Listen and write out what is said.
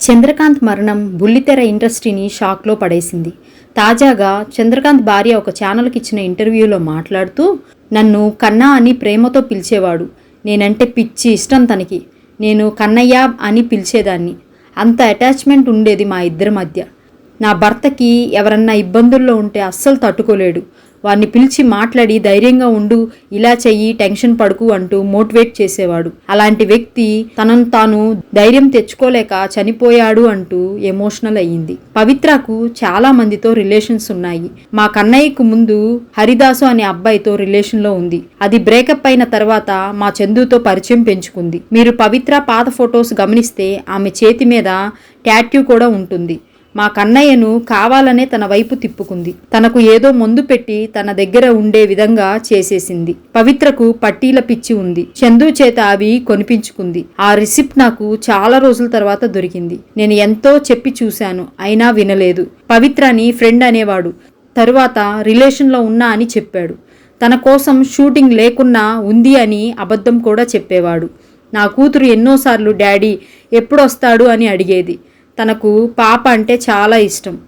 చంద్రకాంత్ మరణం బుల్లితెర ఇండస్ట్రీని షాక్లో పడేసింది. తాజాగా చంద్రకాంత్ భార్య ఒక ఛానల్కి ఇచ్చిన ఇంటర్వ్యూలో మాట్లాడుతూ నన్ను కన్నా అని ప్రేమతో పిలిచేవాడు. నేనంటే పిచ్చి ఇష్టం తనకి. నేను కన్నయ్య అని పిలిచేదాన్ని. అంత అటాచ్మెంట్ ఉండేది మా ఇద్దరి మధ్య. నా భర్తకి ఎవరన్నా ఇబ్బందుల్లో ఉంటే అస్సలు తట్టుకోలేడు. వారిని పిలిచి మాట్లాడి ధైర్యంగా ఉండు ఇలా చెయ్యి టెన్షన్ పడుకు అంటూ మోటివేట్ చేసేవాడు. అలాంటి వ్యక్తి తనను తాను ధైర్యం తెచ్చుకోలేక చనిపోయాడు అంటూ ఎమోషనల్ అయ్యింది. పవిత్రకు చాలా మందితో రిలేషన్స్ ఉన్నాయి. మా కన్నయ్యకు ముందు హరిదాసు అనే అబ్బాయితో రిలేషన్లో ఉంది. అది బ్రేకప్ అయిన తర్వాత మా చందుతో పరిచయం పెంచుకుంది. మీరు పవిత్ర పాత ఫొటోస్ గమనిస్తే ఆమె చేతి మీద ట్యాట్యూ కూడా ఉంటుంది. మా కన్నయ్యను కావాలనే తన వైపు తిప్పుకుంది. తనకు ఏదో మందు పెట్టి తన దగ్గర ఉండే విధంగా చేసేసింది. పవిత్రకు పట్టీల పిచ్చి ఉంది. చందు చేత అవి కొనిపించుకుంది. ఆ రిసిప్ట్ నాకు చాలా రోజుల తర్వాత దొరికింది. నేను ఎంతో చెప్పి చూశాను. అయినా వినలేదు. పవిత్రని ఫ్రెండ్ అనేవాడు. తరువాత రిలేషన్లో ఉన్నా అని చెప్పాడు. తన కోసం షూటింగ్ లేకున్నా ఉంది అని అబద్ధం కూడా చెప్పేవాడు. నా కూతురు ఎన్నోసార్లు డాడీ ఎప్పుడొస్తాడు అని అడిగేది. తనకు పాప అంటే చాలా ఇష్టం.